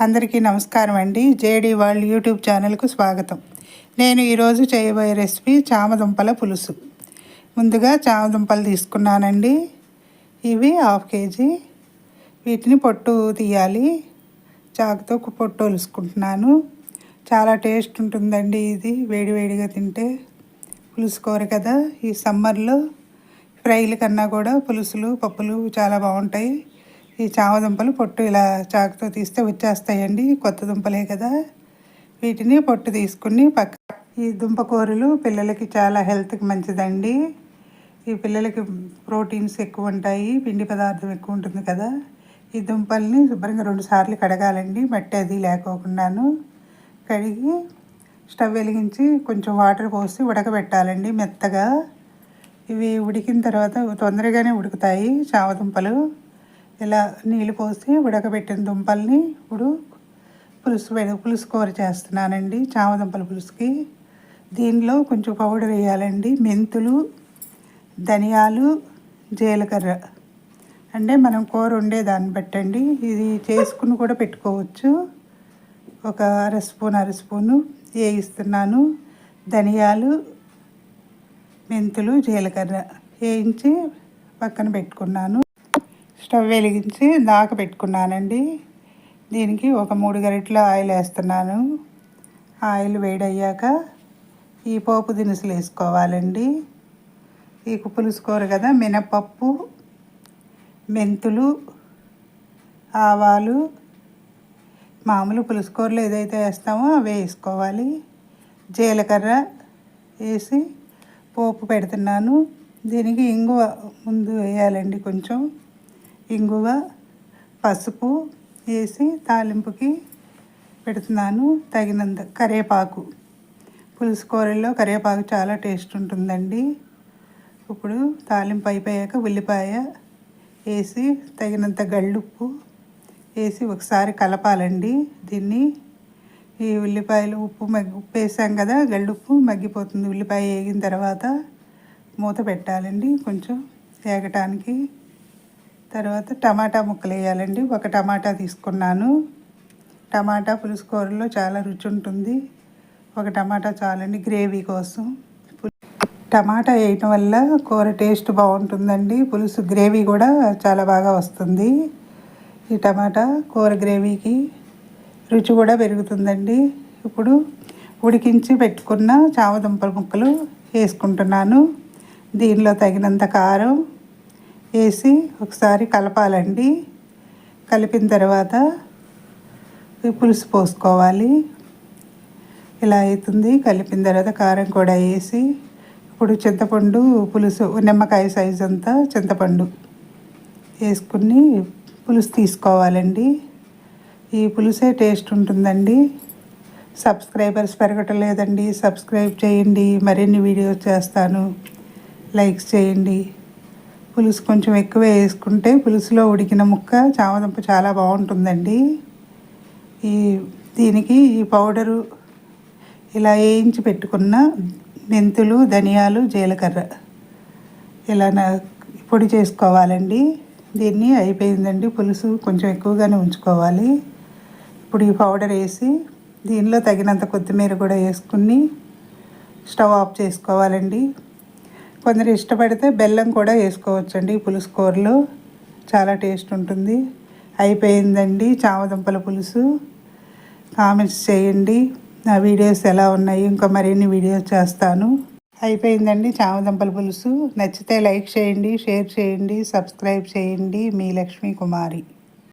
అందరికీ నమస్కారం అండి. జేడీ వరల్డ్ యూట్యూబ్ ఛానల్కు స్వాగతం. నేను ఈరోజు చేయబోయే రెసిపీ చామదుంపల పులుసు. ముందుగా చామదుంపలు తీసుకున్నానండి. ఇవి హాఫ్ కేజీ. వీటిని పొట్టు తీయాలి. చాకుతో పొట్టు ఒలుసుకుంటున్నాను. చాలా టేస్ట్ ఉంటుందండి ఇది. వేడివేడిగా తింటే పులుసు కదా. ఈ సమ్మర్లో ఫ్రైల కన్నా కూడా పులుసులు పప్పులు చాలా బాగుంటాయి. ఈ చామదుంపలు పొట్టు ఇలా చాకుతో తీస్తే వచ్చేస్తాయండి. కొత్త దుంపలే కదా. వీటిని పొట్టు తీసుకుని పక్క ఈ దుంప కూరలు పిల్లలకి చాలా హెల్త్కి మంచిదండి. ఈ పిల్లలకి ప్రోటీన్స్ ఎక్కువ ఉంటాయి పిండి పదార్థం ఎక్కువ ఉంటుంది కదా. ఈ దుంపల్ని శుభ్రంగా రెండు సార్లు కడగాలండి. మట్టి అది లేకోకుండాను. కడిగి స్టవ్ వెలిగించి కొంచెం వాటర్ పోసి ఉడకబెట్టాలండి మెత్తగా. ఇవి ఉడికిన తర్వాత తొందరగానే ఉడుకుతాయి చామదుంపలు ఇలా నీళ్ళు పోసి ఉడకబెట్టిన దుంపల్ని ఇప్పుడు పులుసు పులుసు కూర చేస్తున్నానండి. చామదుంపల పులుసుకి దీనిలో కొంచెం పౌడర్ వేయాలండి. మెంతులు ధనియాలు జీలకర్ర. అంటే మనం కూర వండేదాన్ని బట్టండి. ఇది చేసుకుని కూడా పెట్టుకోవచ్చు. ఒక అర స్పూన్ అర స్పూను వేయిస్తున్నాను. ధనియాలు మెంతులు జీలకర్ర వేయించి పక్కన పెట్టుకున్నాను. స్టవ్ వెలిగించి దాక పెట్టుకున్నానండి. దీనికి ఒక మూడు గరిటెల ఆయిల్ వేస్తున్నాను. ఆయిల్ వేడయ్యాక ఈ పోపు దినుసులు వేసుకోవాలండి. ఈ పులుసు కూర కదా మినపప్పు మెంతులు ఆవాలు. మామూలు పులుసు కూరలు ఏదైతే వేస్తామో అవి వేసుకోవాలి. జీలకర్ర వేసి పోపు పెడుతున్నాను. దీనికి ఇంగువ ముందు వేయాలండి కొంచెం. ఇంగువ పసుపు వేసి తాలింపుకి పెడుతున్నాను. తగినంత కరివేపాకు పులుసు కూరల్లో కరివేపాకు చాలా టేస్ట్ ఉంటుందండి. ఇప్పుడు తాలింపు అయిపోయాక ఉల్లిపాయ వేసి తగినంత గళ్ళుప్పు వేసి ఒకసారి కలపాలండి. దీన్ని ఈ ఉల్లిపాయలు ఉప్పు మగ్గి ఉప్పు వేసాం కదా గళ్ళుప్పు మగ్గిపోతుంది. ఉల్లిపాయ వేగిన తర్వాత మూత పెట్టాలండి. కొంచెం వేగటానికి తర్వాత టమాటా ముక్కలు వేయాలండి. ఒక టమాటా తీసుకున్నాను. టమాటా పులుసు కూరలో చాలా రుచి ఉంటుంది. ఒక టమాటా చాలండి గ్రేవీ కోసం. టమాటా వేయటం వల్ల కూర టేస్ట్ బాగుంటుందండి. పులుసు గ్రేవీ కూడా చాలా బాగా వస్తుంది. ఈ టమాటా కూర గ్రేవీకి రుచి కూడా పెరుగుతుందండి. ఇప్పుడు ఉడికించి పెట్టుకున్న చామదుంపల ముక్కలు వేసుకుంటున్నాను. దీనిలో తగినంత కారం వేసి ఒకసారి కలపాలండి. కలిపిన తర్వాత పులుసు పోసుకోవాలి. ఇలా అవుతుంది. కలిపిన తర్వాత కారం కూడా వేసి ఇప్పుడు చింతపండు పులుసు నిమ్మకాయ సైజ్ అంతా చింతపండు వేసుకుని పులుసు తీసుకోవాలండి. ఈ పులుసే టేస్ట్ ఉంటుందండి. సబ్స్క్రైబర్స్ పెరగటం లేదండి సబ్స్క్రైబ్ చేయండి. మరిన్ని వీడియోస్ చేస్తాను. లైక్స్ చేయండి. పులుసు కొంచెం ఎక్కువ వేసుకుంటే పులుసులో ఉడికిన ముక్క చామదుంప చాలా బాగుంటుందండి. ఈ దీనికి ఈ పౌడరు ఇలా వేయించి పెట్టుకున్న మెంతులు ధనియాలు జీలకర్ర ఇలా పొడి చేసుకోవాలండి. దీన్ని అయిపోయిందండి. పులుసు కొంచెం ఎక్కువగానే ఉంచుకోవాలి. ఇప్పుడు ఈ పౌడర్ వేసి దీనిలో తగినంత కొత్తిమీర కూడా వేసుకుని స్టవ్ ఆఫ్ చేసుకోవాలండి. కొందరు ఇష్టపడితే బెల్లం కూడా వేసుకోవచ్చండి. పులుసు కూరలో చాలా టేస్ట్ ఉంటుంది. అయిపోయిందండి చామదుంపల పులుసు. కామెంట్స్ చేయండి. నా వీడియోస్ ఎలా ఉన్నాయి? ఇంకా మరిన్ని వీడియోస్ చేస్తాను. అయిపోయిందండి చామదుంపల పులుసు. నచ్చితే లైక్ చేయండి షేర్ చేయండి సబ్స్క్రైబ్ చేయండి. మీ లక్ష్మీ కుమారి.